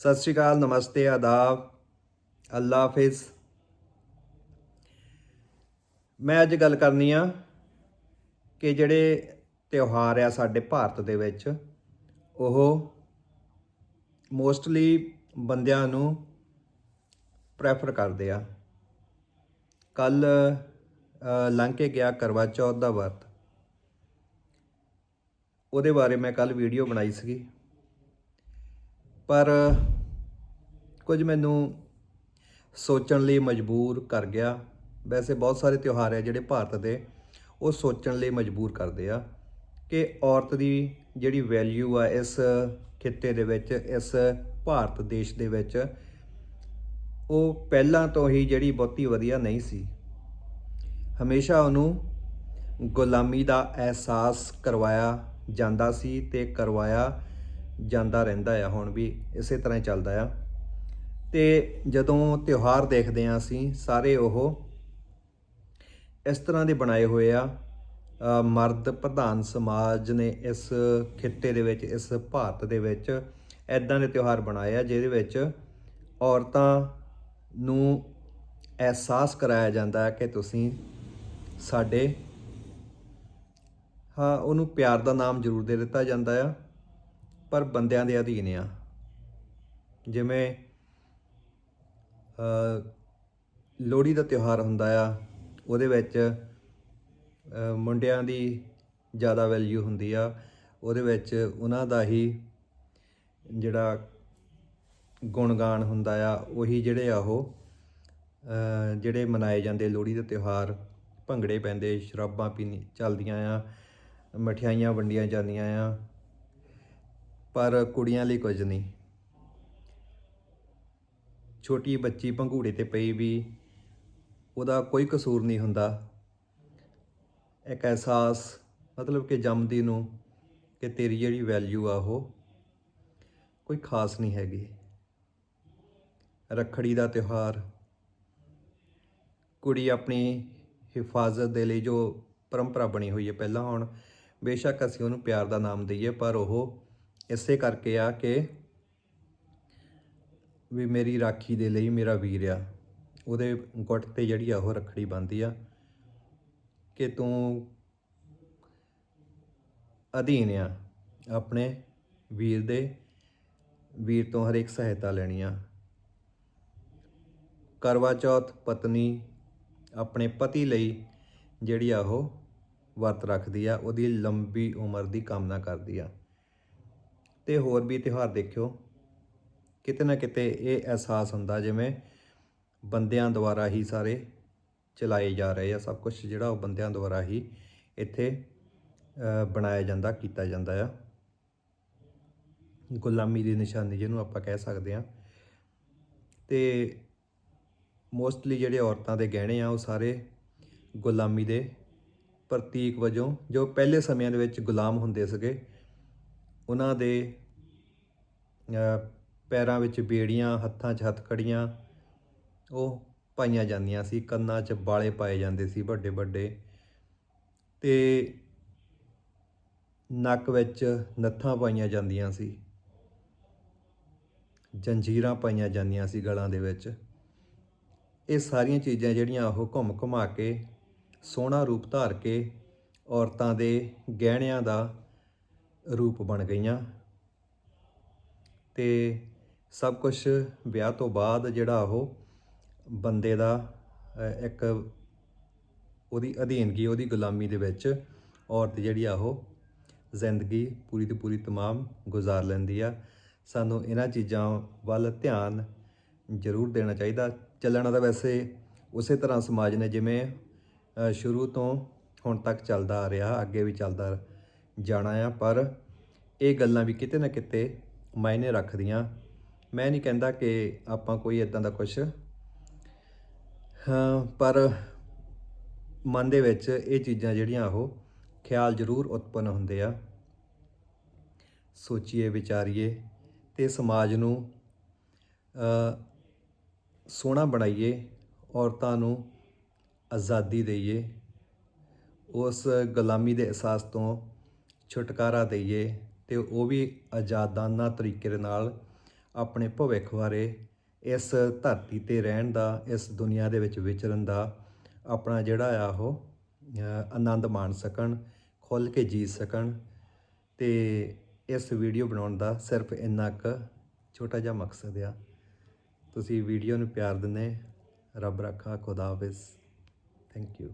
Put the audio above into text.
ਸਤਿ ਸ਼੍ਰੀ ਅਕਾਲ, ਨਮਸਤੇ, ਆਦਾਬ, ਅੱਲਾ ਹਾਫਿਜ਼। ਮੈਂ ਅੱਜ ਗੱਲ ਕਰਨੀ ਆ ਕਿ ਜਿਹੜੇ ਤਿਉਹਾਰ ਆ ਸਾਡੇ ਭਾਰਤ ਦੇ ਵਿੱਚ, ਉਹ ਮੋਸਟਲੀ ਬੰਦਿਆਂ ਨੂੰ ਪ੍ਰੈਫਰ ਕਰਦੇ ਆ। ਕੱਲ ਲੰਘ ਕੇ ਗਿਆ ਕਰਵਾ ਚੌਥ ਦਾ ਵਰਤ। ਉਹਦੇ ਬਾਰੇ ਮੈਂ ਕੱਲ ਵੀਡੀਓ ਬਣਾਈ ਸੀਗੀ। ਪਰ ਕੁਝ ਮੈਨੂੰ ਸੋਚਣ ਲਈ ਮਜਬੂਰ ਕਰ ਗਿਆ। ਵੈਸੇ ਬਹੁਤ ਸਾਰੇ ਤਿਉਹਾਰ ਹੈ ਜਿਹੜੇ ਭਾਰਤ ਦੇ, ਉਹ ਸੋਚਣ ਲਈ ਮਜਬੂਰ ਕਰਦੇ ਆ ਕਿ ਔਰਤ ਦੀ ਜਿਹੜੀ ਵੈਲਿਊ ਆ ਇਸ ਖਿੱਤੇ ਦੇ ਵਿੱਚ, ਇਸ ਭਾਰਤ ਦੇਸ਼ ਦੇ ਵਿੱਚ, ਉਹ ਪਹਿਲਾਂ ਤੋਂ ਹੀ ਜਿਹੜੀ ਬਹੁਤੀ ਵਧੀਆ ਨਹੀਂ ਸੀ। ਹਮੇਸ਼ਾ ਉਹਨੂੰ ਗੁਲਾਮੀ ਦਾ ਅਹਿਸਾਸ ਕਰਵਾਇਆ ਜਾਂਦਾ ਸੀ ਤੇ ਕਰਵਾਇਆ ਜਾਂਦਾ ਰਹਿੰਦਾ ਆ, ਹੁਣ ਵੀ ਇਸੇ ਤਰ੍ਹਾਂ ਹੀ ਚੱਲਦਾ ਆ। ਤੇ ਜਦੋਂ ਤਿਉਹਾਰ ਦੇਖਦੇ ਆ ਅਸੀਂ, ਸਾਰੇ ਉਹ ਇਸ ਤਰ੍ਹਾਂ ਦੇ ਬਣਾਏ ਹੋਏ ਆ। ਮਰਦ ਪ੍ਰਧਾਨ ਸਮਾਜ ਨੇ ਇਸ ਖਿੱਤੇ ਦੇ ਵਿੱਚ, ਇਸ ਭਾਰਤ ਦੇ ਵਿੱਚ ਐਦਾਂ ਦੇ ਤਿਉਹਾਰ ਬਣਾਏ ਆ, ਜਿਹਦੇ ਵਿੱਚ ਔਰਤਾਂ ਨੂੰ ਅਹਿਸਾਸ ਕਰਾਇਆ ਜਾਂਦਾ ਹੈ ਕਿ ਤੁਸੀਂ ਸਾਡੇ, ਹਾਂ, ਉਹਨੂੰ ਪਿਆਰ ਦਾ ਨਾਮ ਜ਼ਰੂਰ ਦੇ ਦਿੱਤਾ ਜਾਂਦਾ ਆ। ਪਰ ਬੰਦਿਆਂ ਦੇ ਅਧੀਨ ਆ। ਜਿਵੇਂ ਲੋਹੜੀ ਦਾ ਤਿਉਹਾਰ ਹੁੰਦਾ ਆ, ਉਹਦੇ ਵਿੱਚ ਮੁੰਡਿਆਂ ਦੀ ਜ਼ਿਆਦਾ ਵੈਲਿਊ ਹੁੰਦੀ ਆ। ਉਹਦੇ ਵਿੱਚ ਉਹਨਾਂ ਦਾ ਹੀ ਜਿਹੜਾ ਗੁਣਗਾਨ ਹੁੰਦਾ ਆ, ਉਹੀ ਜਿਹੜੇ ਆ ਉਹ ਜਿਹੜੇ ਮਨਾਏ ਜਾਂਦੇ ਲੋਹੜੀ ਦੇ ਤਿਉਹਾਰ, ਭੰਗੜੇ ਪੈਂਦੇ, ਸ਼ਰਾਬਾਂ ਪੀਣੀ, ਚੱਲਦੀਆਂ ਆ, ਮਠਿਆਈਆਂ ਵੰਡੀਆਂ ਜਾਂਦੀਆਂ ਆ। ਪਰ ਕੁੜੀਆਂ ਲਈ ਕੁਝ ਨਹੀਂ। ਛੋਟੀ ਬੱਚੀ ਭੰਗੂੜੇ ਤੇ ਪਈ ਵੀ ਉਹਦਾ ਕੋਈ ਕਸੂਰ ਨਹੀਂ ਹੁੰਦਾ। ਇੱਕ ਅਹਿਸਾਸ, ਮਤਲਬ ਕਿ ਜੰਮਦੀ ਨੂੰ ਕਿ ਤੇਰੀ ਜਿਹੜੀ ਵੈਲਿਊ ਆ ਉਹ ਕੋਈ ਖਾਸ ਨਹੀਂ ਹੈਗੀ। ਰੱਖੜੀ ਦਾ ਤਿਉਹਾਰ, ਕੁੜੀ ਆਪਣੀ ਹਿਫਾਜ਼ਤ ਦੇ ਲਈ ਜੋ ਪਰੰਪਰਾ ਬਣੀ ਹੋਈ ਹੈ, ਪਹਿਲਾਂ ਹੁਣ ਬੇਸ਼ੱਕ ਅਸੀਂ ਉਹਨੂੰ ਪਿਆਰ ਦਾ ਨਾਮ ਦਈਏ, ਪਰ ਉਹ ਇਸੇ ਕਰਕੇ ਆ ਕਿ ਵੀ ਮੇਰੀ ਰਾਖੀ ਦੇ ਲਈ ਮੇਰਾ ਵੀਰ ਆ, ਉਹਦੇ ਗੁੱਟ ਤੇ ਜਿਹੜੀ ਆ ਉਹ ਰੱਖੜੀ ਬੰਦੀ ਆ ਕਿ ਤੂੰ ਅਧੀਨ ਆ ਆਪਣੇ ਵੀਰ ਦੇ, ਵੀਰ ਤੋਂ ਹਰੇਕ ਸਹਾਇਤਾ ਲੈਣੀ ਆ। ਕਰਵਾ ਚੌਥ ਪਤਨੀ ਆਪਣੇ ਪਤੀ ਲਈ ਜਿਹੜੀ ਆ ਉਹ ਵਰਤ ਰੱਖਦੀ ਆ, ਉਹਦੀ ਲੰਬੀ ਉਮਰ ਦੀ ਕਾਮਨਾ ਕਰਦੀ ਆ। ਤੇ ਹੋਰ ਵੀ ਤਿਉਹਾਰ ਦੇਖਿਓ, ਕਿਤੇ ਨਾ ਕਿਤੇ ਇਹ ਅਹਿਸਾਸ ਹੁੰਦਾ ਜਿਵੇਂ ਬੰਦਿਆਂ ਦੁਆਰਾ ਹੀ ਸਾਰੇ ਚਲਾਏ ਜਾ ਰਹੇ ਆ, ਸਭ ਕੁਝ ਜਿਹੜਾ ਉਹ ਬੰਦਿਆਂ ਦੁਆਰਾ ਹੀ ਇੱਥੇ ਬਣਾਇਆ ਜਾਂਦਾ, ਕੀਤਾ ਜਾਂਦਾ ਆ। ਗੁਲਾਮੀ ਦੀ ਨਿਸ਼ਾਨੀ ਜਿਹਨੂੰ ਆਪਾਂ ਕਹਿ ਸਕਦੇ ਆ ਤੇ ਮੋਸਟਲੀ ਜਿਹੜੇ ਔਰਤਾਂ ਦੇ ਗਹਿਣੇ ਆ, ਉਹ ਸਾਰੇ ਗੁਲਾਮੀ ਦੇ ਪ੍ਰਤੀਕ ਵਜੋਂ, ਜੋ ਪਹਿਲੇ ਸਮਿਆਂ ਦੇ ਵਿੱਚ ਗੁਲਾਮ ਹੁੰਦੇ ਸੀਗੇ ਉਹਨਾਂ ਦੇ ਪੈਰਾਂ ਵਿੱਚ ਬੇੜੀਆਂ, ਹੱਥਾਂ 'ਚ ਹੱਥਕੜੀਆਂ, ਉਹ ਪਾਈਆਂ ਜਾਂਦੀਆਂ ਸੀ, ਕੰਨਾਂ 'ਚ ਬਾਲੇ ਪਾਏ ਜਾਂਦੇ ਸੀ ਵੱਡੇ ਵੱਡੇ। ਤੇ ਨੱਕ ਵਿੱਚ ਨੱਥਾਂ ਪਾਈਆਂ ਜਾਂਦੀਆਂ ਸੀ, ਜੰਜੀਰਾਂ ਪਾਈਆਂ ਜਾਂਦੀਆਂ ਸੀ ਗਲਾਂ ਦੇ ਵਿੱਚ। ਇਹ ਸਾਰੀਆਂ ਚੀਜ਼ਾਂ ਜਿਹੜੀਆਂ ਉਹ ਘੁੰਮ ਘੁਮਾ ਕੇ, ਸੋਹਣਾ ਰੂਪ ਧਾਰ ਕੇ ਔਰਤਾਂ ਦੇ ਗਹਿਣਿਆਂ ਦਾ ਰੂਪ ਬਣ ਗਈਆਂ। ਤੇ ਸਭ ਕੁਝ ਵਿਆਹ ਤੋਂ ਬਾਅਦ ਜਿਹੜਾ ਉਹ ਬੰਦੇ ਦਾ ਇੱਕ ਉਹਦੀ ਅਧੀਨਗੀ, ਉਹਦੀ ਗੁਲਾਮੀ ਦੇ ਵਿੱਚ ਔਰਤ ਜਿਹੜੀ ਆ ਉਹ ਜ਼ਿੰਦਗੀ ਪੂਰੀ ਦੀ ਪੂਰੀ ਤਮਾਮ ਗੁਜ਼ਾਰ ਲੈਂਦੀ ਆ। ਸਾਨੂੰ ਇਹਨਾਂ ਚੀਜ਼ਾਂ ਵੱਲ ਧਿਆਨ ਜ਼ਰੂਰ ਦੇਣਾ ਚਾਹੀਦਾ। ਚੱਲਣਾ ਤਾਂ ਵੈਸੇ ਉਸੇ ਤਰ੍ਹਾਂ ਸਮਾਜ ਨੇ ਜਿਵੇਂ ਸ਼ੁਰੂ ਤੋਂ ਹੁਣ ਤੱਕ ਚੱਲਦਾ ਆ ਰਿਹਾ, ਅੱਗੇ ਵੀ ਚੱਲਦਾ ਜਾਣਾ ਆ ਪਰ ਇਹ ਗੱਲਾਂ ਵੀ ਕਿਤੇ ਨਾ ਕਿਤੇ ਮਾਇਨੇ ਰੱਖਦੀਆਂ। ਮੈਂ ਨਹੀਂ ਕਹਿੰਦਾ ਕਿ ਆਪਾਂ ਕੋਈ ਇਦਾਂ ਦਾ ਕੁਝ ਹਾਂ ਪਰ ਮਨ ਦੇ ਵਿੱਚ ਇਹ ਚੀਜ਼ਾਂ ਜਿਹੜੀਆਂ ਉਹ ਖਿਆਲ ਜ਼ਰੂਰ ਉਤਪੰਨ ਹੁੰਦੇ ਆ। ਸੋਚੀਏ ਵਿਚਾਰੀਏ ਤੇ ਸਮਾਜ ਨੂੰ ਅ, ਸੋਹਣਾ ਬਣਾਈਏ ਔਰਤਾਂ ਨੂੰ ਆਜ਼ਾਦੀ ਦਈਏ। ਉਸ ਗੁਲਾਮੀ ਦੇ ਅਹਿਸਾਸ ਤੋਂ ਛੁਟਕਾਰਾ ਦਈਏ ਤੇ ਉਹ ਵੀ ਆਜ਼ਾਦਾਨਾ ਤਰੀਕੇ ਦੇ ਨਾਲ ਆਪਣੇ ਭਵਿੱਖ ਬਾਰੇ ਇਸ ਧਰਤੀ ਤੇ ਰਹਿਣ ਦਾ, ਇਸ ਦੁਨੀਆ ਦੇ ਵਿੱਚ ਵਿਚਰਨ ਦਾ ਆਪਣਾ ਜਿਹੜਾ ਆ ਉਹ ਆਨੰਦ ਮਾਣ ਸਕਣ, ਖੁੱਲ੍ਹ ਕੇ ਜੀ ਸਕਣ ਤੇ ਇਸ ਵੀਡੀਓ ਬਣਾਉਣ ਦਾ ਸਿਰਫ ਇੰਨਾ ਕੁ ਛੋਟਾ ਜਿਹਾ ਮਕਸਦ ਆ। ਤੁਸੀਂ ਵੀਡੀਓ ਨੂੰ ਪਿਆਰ ਦਿੰਦੇ, ਰੱਬ ਰੱਖਾ, ਖੁਦਾ ਹਾਫਿਜ਼। Thank you